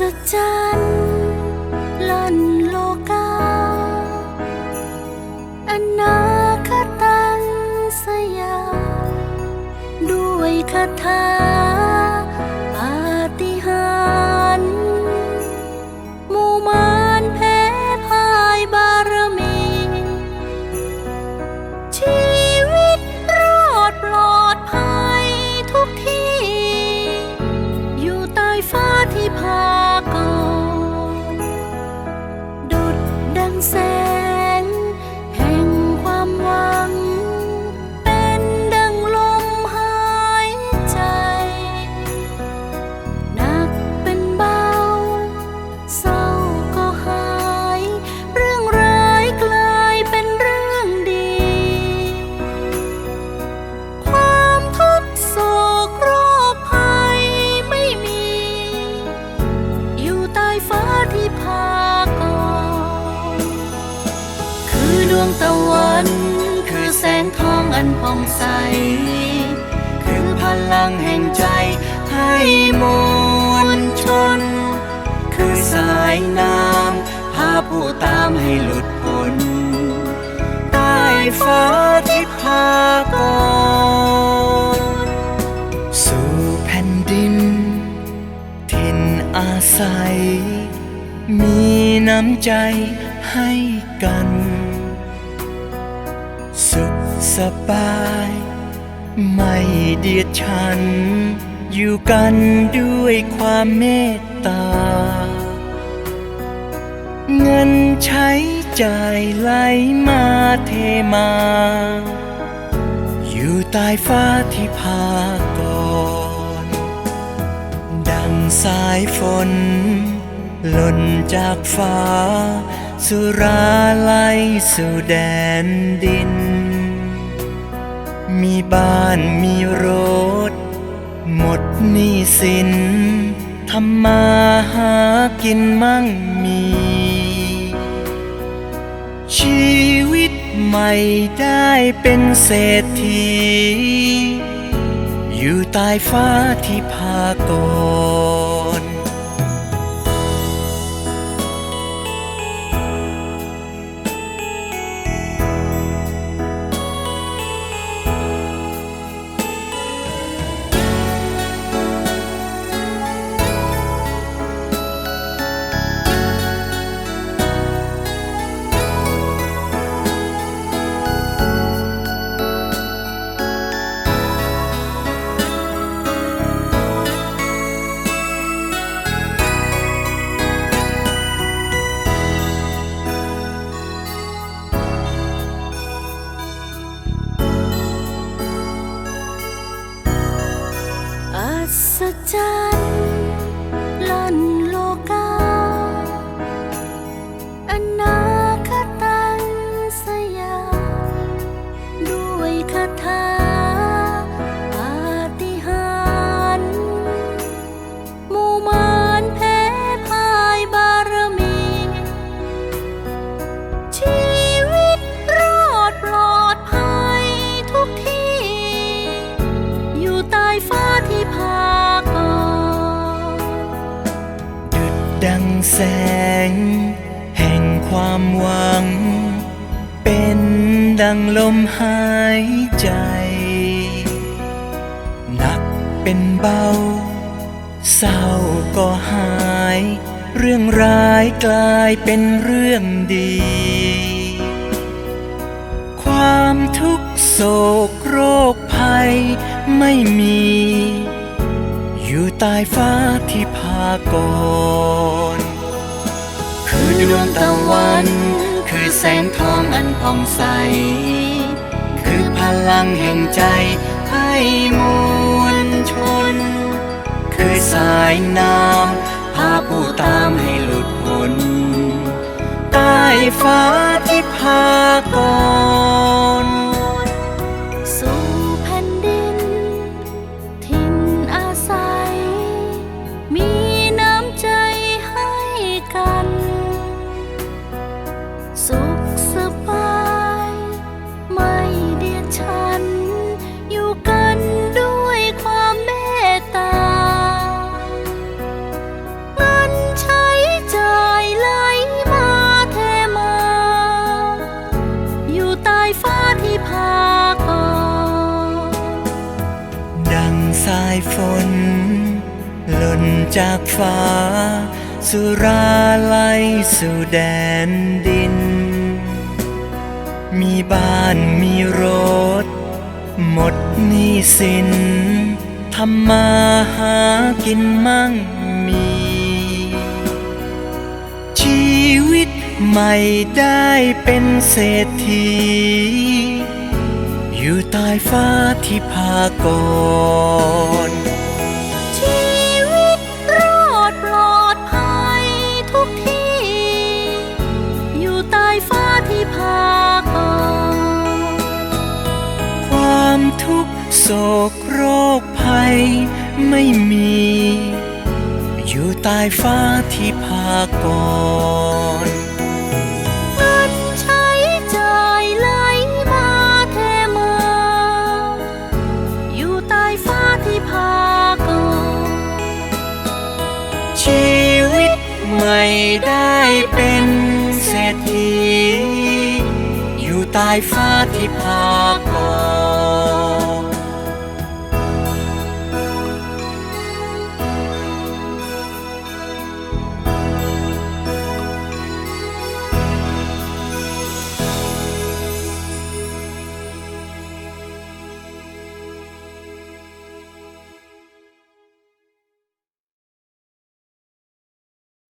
ศจรรย์ล้นโลกาอนาคตังสยามด้วยคาถา ดั วงตะวัน คือแสงทองอันผ่องใส คือพลังแห่งใจให้มวลชน คือสายน้ำพาผู้ตามให้หลุดพ้นใต้ฟ้าที่พากรสู่แผ่นดิน ถิ่นอาศัย มีน้ำใจให้กัน บาย ไม่เดียดฉัน อยู่กันด้วยความเมตตา เงินใช้จ่ายไหลมาเทมา อยู่ใต้ฟ้าที่พากรดังสายฝนหล่นจากฟ้า สุราไหลสู่แดนดิน มีบ้านมีรถ หมดหนี้สินทำมาหากินมั่งมี ชีวิตใหม่ได้เป็นเศรษฐี อยู่ใต้ฟ้าที่พากร ศจรรย์ลั่นโลกาอนา แสง แห่งความหวัง เป็นดังลมหายใจ หนักเป็นเบา เศร้าก็หาย เรื่องร้ายกลายเป็นเรื่องดี ความทุกโศกโรคภัยไม่มี อยู่ใต้ฟ้าที่พากรคือ ดวงตะวัน คือแสงทองอันผ่องใส คือพลังแห่งใจให้มวลชน คือสายน้ำพาผู้ตามให้หลุดพ้นใต้ฟ้าที่พากร จากฟ้า สุราไลสู่แดนดิน มีบ้านมีรถ หมดหนี้สินทำมาหากินมั่งมี ชีวิตใหม่ได้เป็นเศรษฐี อยู่ใต้ฟ้าที่พากร กโศกโรคภัยไม่มี อยู่ใต้ฟ้าที่พากรเงินใช้จ่ายไหลมาเทมา อยู่ใต้ฟ้าที่พากรชีวิตใหม่ได้เป็นเศรษฐี อยู่ใต้ฟ้าที่พากร